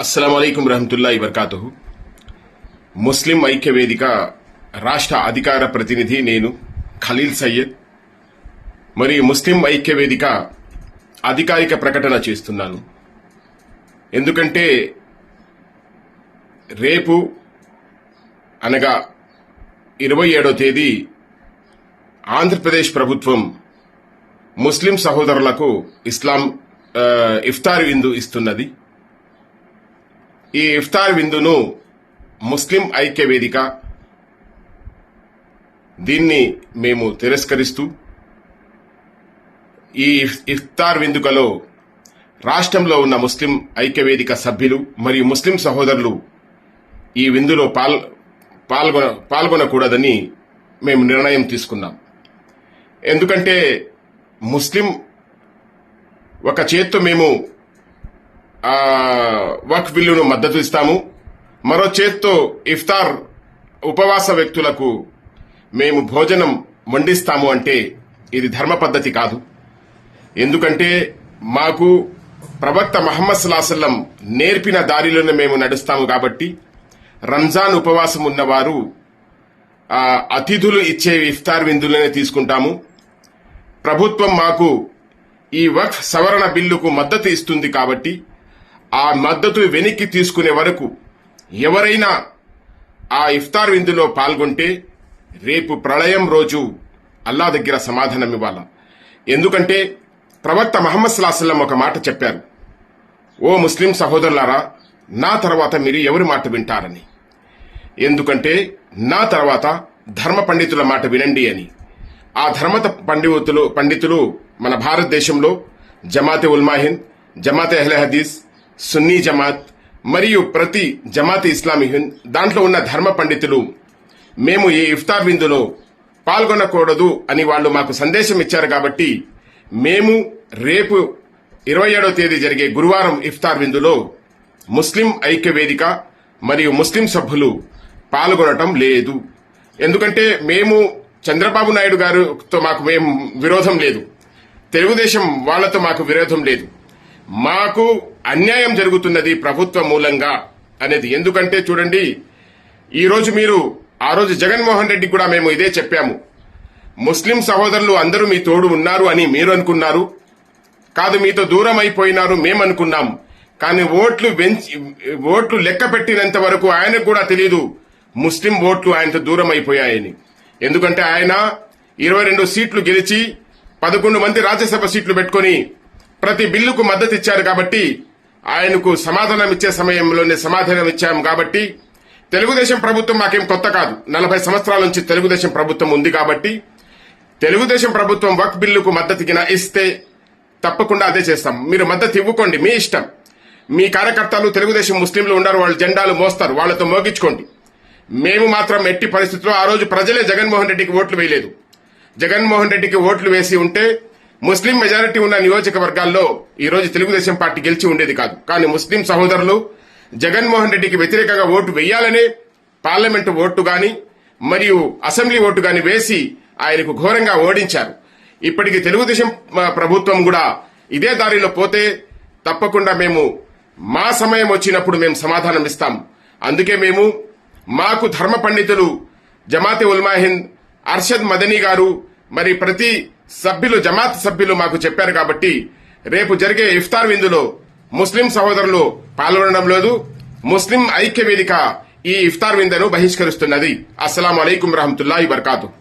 అస్సలం అయికం రహమతుల్లా ఇబర్కాతు ముస్లిం ఐక్య వేదిక రాష్ట్ర అధికార ప్రతినిధి నేను ఖలీల్ సయ్యద్ మరియు ముస్లిం ఐక్య వేదిక అధికారిక ప్రకటన చేస్తున్నాను ఎందుకంటే రేపు అనగా ఇరవై ఏడో తేదీ ఆంధ్రప్రదేశ్ ప్రభుత్వం ముస్లిం సహోదరులకు ఇస్లాం ఇఫ్తార్ విందు ఇస్తున్నది ఈ ఇఫ్తార్ విందును ముస్లిం ఐక్య వేదిక దీన్ని మేము తిరస్కరిస్తూ ఈ ఇఫ్తార్ విందుకలో రాష్ట్రంలో ఉన్న ముస్లిం ఐక్య వేదిక సభ్యులు మరియు ముస్లిం సహోదరులు ఈ విందులో పాల్ పాల్గొన పాల్గొనకూడదని మేము నిర్ణయం తీసుకున్నాం. ఎందుకంటే ముస్లిం ఒక చేత్తో మేము వక్ బిల్లును మద్దతు ఇస్తాము మరో చేత్తో ఇఫ్తార్ ఉపవాస వ్యక్తులకు మేము భోజనం వండిస్తాము అంటే ఇది ధర్మ పద్ధతి కాదు. ఎందుకంటే మాకు ప్రవక్త మహమ్మద్ సల్లాహం నేర్పిన దారిలోనే మేము నడుస్తాము కాబట్టి రంజాన్ ఉపవాసం ఉన్నవారు అతిథులు ఇచ్చే ఇఫ్తార్ విందులనే తీసుకుంటాము. ప్రభుత్వం మాకు ఈ వక్ఫ్ సవరణ బిల్లుకు మద్దతు ఇస్తుంది కాబట్టి ఆ మద్దతు వెనక్కి తీసుకునే వరకు ఎవరైనా ఆ ఇఫ్తార్ విందులో పాల్గొంటే రేపు ప్రళయం రోజు అల్లా దగ్గర సమాధానం ఇవ్వాల. ఎందుకంటే ప్రవక్త మహమ్మద్ సల్లాహం ఒక మాట చెప్పారు. ఓ ముస్లిం సహోదరులారా నా తర్వాత మీరు ఎవరి మాట వింటారని? ఎందుకంటే నా తర్వాత ధర్మ పండితుల మాట వినండి అని. ఆ ధర్మత పండితులు పండితులు మన భారతదేశంలో జమాతే ఉల్మాహింద్ జమాతే అహ్లే హదీస్ సున్నీ జమాత్ మరియు ప్రతి జమాత్ ఇస్లామీ హింద్ దాంట్లో ఉన్న ధర్మ పండితులు మేము ఈ ఇఫ్తార్ విందులో పాల్గొనకూడదు అని వాళ్ళు మాకు సందేశం ఇచ్చారు కాబట్టి మేము రేపు ఇరవై ఏడవ తేదీ జరిగే గురువారం ఇఫ్తార్ విందులో ముస్లిం ఐక్య వేదిక మరియు ముస్లిం సభ్యులు పాల్గొనటం లేదు. ఎందుకంటే మేము చంద్రబాబు నాయుడు గారితో మాకు మేము విరోధం లేదు. తెలుగుదేశం వాళ్ళతో మాకు విరోధం లేదు. మాకు అన్యాయం జరుగుతున్నది ప్రభుత్వ మూలంగా అనేది. ఎందుకంటే చూడండి ఈ రోజు మీరు ఆ రోజు జగన్మోహన్ రెడ్డి కూడా మేము ఇదే చెప్పాము. ముస్లిం సహోదరులు అందరూ మీ తోడు ఉన్నారు అని మీరు అనుకున్నారు. కాదు మీతో దూరం అయిపోయినారు మేము అనుకున్నాం. కానీ ఓట్లు వెంచి ఓట్లు లెక్క పెట్టినంత వరకు ఆయనకు కూడా తెలియదు ముస్లిం ఓట్లు ఆయనతో దూరం అయిపోయాయని. ఎందుకంటే ఆయన ఇరవై రెండు సీట్లు గెలిచి పదకొండు మంది రాజ్యసభ సీట్లు పెట్టుకొని ప్రతి బిల్లుకు మద్దతు ఇచ్చారు కాబట్టి ఆయనకు సమాధానం ఇచ్చే సమయంలోనే సమాధానం ఇచ్చాము కాబట్టి తెలుగుదేశం ప్రభుత్వం మాకేం కొత్త కాదు. నలభై సంవత్సరాల నుంచి తెలుగుదేశం ప్రభుత్వం ఉంది కాబట్టి తెలుగుదేశం ప్రభుత్వం వక్ బిల్లుకు మద్దతుకిన ఇస్తే తప్పకుండా అదే చేస్తాం. మీరు మద్దతు ఇవ్వుకోండి మీ ఇష్టం. మీ కార్యకర్తలు తెలుగుదేశం ముస్లింలు ఉన్నారు వాళ్ళు జెండాలు మోస్తారు వాళ్ళతో మోగించుకోండి. మేము మాత్రం ఎట్టి పరిస్థితుల్లో ఆ రోజు ప్రజలే జగన్మోహన్ రెడ్డికి ఓట్లు వేయలేదు. జగన్మోహన్ రెడ్డికి ఓట్లు వేసి ఉంటే ముస్లిం మెజారిటీ ఉన్న నియోజకవర్గాల్లో ఈ రోజు తెలుగుదేశం పార్టీ గెలిచి ఉండేది కాదు. కానీ ముస్లిం సహోదరులు జగన్మోహన్ రెడ్డికి వ్యతిరేకంగా ఓటు వేయాలనే పార్లమెంటు ఓటు గాని మరియు అసెంబ్లీ ఓటు గాని వేసి ఆయనకు ఘోరంగా ఓడించారు. ఇప్పటికి తెలుగుదేశం ప్రభుత్వం కూడా ఇదే దారిలో పోతే తప్పకుండా మేము మా సమయం వచ్చినప్పుడు మేము సమాధానం ఇస్తాం. అందుకే మేము మాకు ధర్మ పండితులు జమాతే ఉల్మాహింద్ అర్షద్ మదనీ గారు మరి ప్రతి సభ్యులు జమాత్ సభ్యులు మాకు చెప్పారు కాబట్టి రేపు జరిగే ఇఫ్తార్ విందులో ముస్లిం సహోదరులు పాల్గొనడం లేదు. ముస్లిం ఐక్య వేదిక ఈ ఇఫ్తార్ విందును బహిష్కరిస్తున్నది. అస్సలం అలైకుం రహమతుల్లాhi బర్కాతు